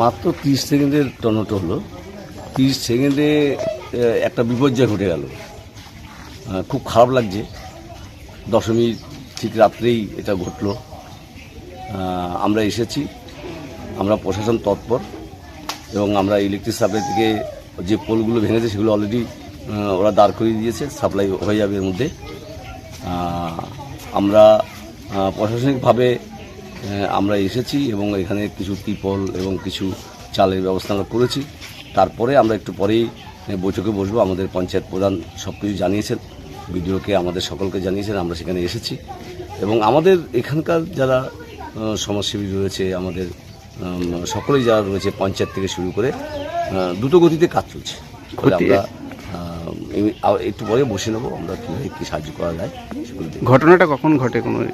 মাত্র তিরিশ সেকেন্ডের টনট হলো। তিরিশ সেকেন্ডে একটা বিপর্যয় ঘটে গেল। খুব খারাপ লাগছে। দশমীর ঠিক রাত্রেই এটা ঘটলো। আমরা এসেছি। আমরা প্রশাসন তৎপর এবং আমরা ইলেকট্রিক সাপ্লাই থেকে যে পোলগুলো ভেঙেছে সেগুলো অলরেডি ওরা দাঁড় করিয়ে দিয়েছে। সাপ্লাই হয়ে যাবে এর মধ্যে। আমরা প্রশাসনিকভাবে আমরা এসেছি এবং এখানে কিছু টিপল এবং কিছু চালের ব্যবস্থা আমরা করেছি। তারপরে আমরা একটু পরেই বৈঠকে বসবো। আমাদের পঞ্চায়েত প্রধান সব কিছু জানিয়েছেন বিডিওকে আমাদের সকলকে জানিয়েছেন আমরা সেখানে এসেছি। এবং আমাদের এখানকার যারা সমাজসেবী রয়েছে আমাদের সকলেই যারা রয়েছে পঞ্চায়েত থেকে শুরু করে দ্রুত গতিতে কাজ চলছে। আমরা একটু পরে বসে নেব আমরা কীভাবে কী সাহায্য করা যায় সেগুলো দেখব। ঘটনাটা কখন ঘটে কোনো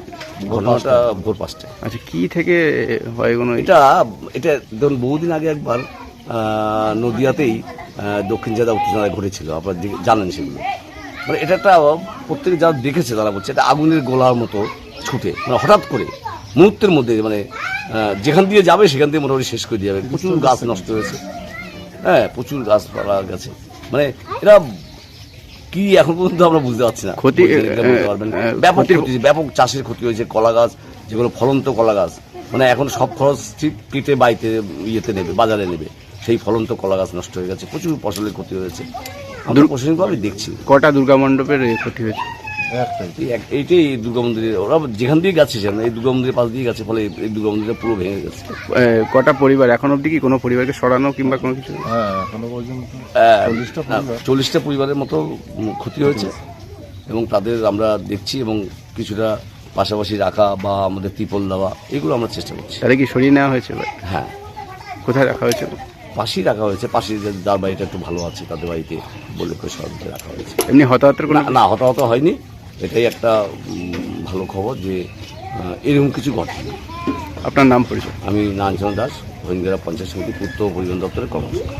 ঘটনাটা ভোর পাঁচটায়। আচ্ছা কি থেকে হয় কোনো এটা এটা ধরুন বহুদিন আগে একবার আহ, নদিয়াতেই আহ, দক্ষিণ জেলা উত্তর জেলায় ঘটেছিল আপনারা যে- জানেন সেগুলো। মানে এটা একটা প্রত্যেকে যারা দেখেছে তারা বলছে এটা আগুনের গোলার মতো ছুটে। মানে হঠাৎ করে মুহূর্তের মধ্যে মানে আহ, যেখান দিয়ে যাবে সেখান দিয়ে মোটামুটি শেষ করে দিয়ে যাবে। প্রচুর গাছ নষ্ট হয়েছে। হ্যাঁ প্রচুর গাছপালা গেছে। মানে এরা কি এখন পর্যন্ত আমরা বুঝতে পারছি না। ক্ষতি- পারবেন। আহ, ব্যাপক ক্ষতি- ব্যাপক চাষের ক্ষতি হয়েছে কলা গাছ যেগুলো ফলন্ত কলা গাছ মানে এখন সব খরচ ঠিক কেটে বাড়িতে ইয়েতে নেবে বাজারে নেবে। সেই ফলন্ত কলা গাছ নষ্ট হয়ে গেছে প্রচুর ফসলের ক্ষতি হয়েছে। আমরা প্রশাসনিকভাবে দেখছি। কটা দুর্গা মণ্ডপের ক্ষতি হয়েছে? এইটাই এই দুর্গা মন্দিরে। ওরা যেখান দিয়ে গেছে সেখানে এই দুর্গা মন্দিরের পাশ দিয়ে গেছে ফলে এই দুর্গা মন্দিরটা পুরো ভেঙে গেছে। কটা পরিবার? এখন অবধি কি কোনো পরিবারকে সরানো কিংবা কোনো কিছু? হ্যাঁ এখনও চল্লিশটা পরিবারের মতো ক্ষতি হয়েছে এবং তাদের আমরা দেখছি এবং কিছুটা পাশাপাশি রাখা বা আমাদের ত্রিপল দেওয়া এগুলো আমরা চেষ্টা করছি। তাহলে কি সরিয়ে নেওয়া হয়েছে হ্যাঁ। কোথায় রাখা হয়েছে? পাশেই রাখা হয়েছে পাশে যে- যার বাড়িটা একটু ভালো আছে তাদের বাড়িতে বলে করে রাখা হয়েছে। এমনি হতাহতের কোনো না না হতাহত হয়নি। এটাই একটা ভালো খবর যে এরকম কিছু ঘটেনি। আপনার নাম পরিচয়? আমি নাঞ্চন দাস হরিঙ্গেরা পঞ্চায়েত সমিতি পূর্ত পরিবহন দপ্তরের কর্মকর্তা।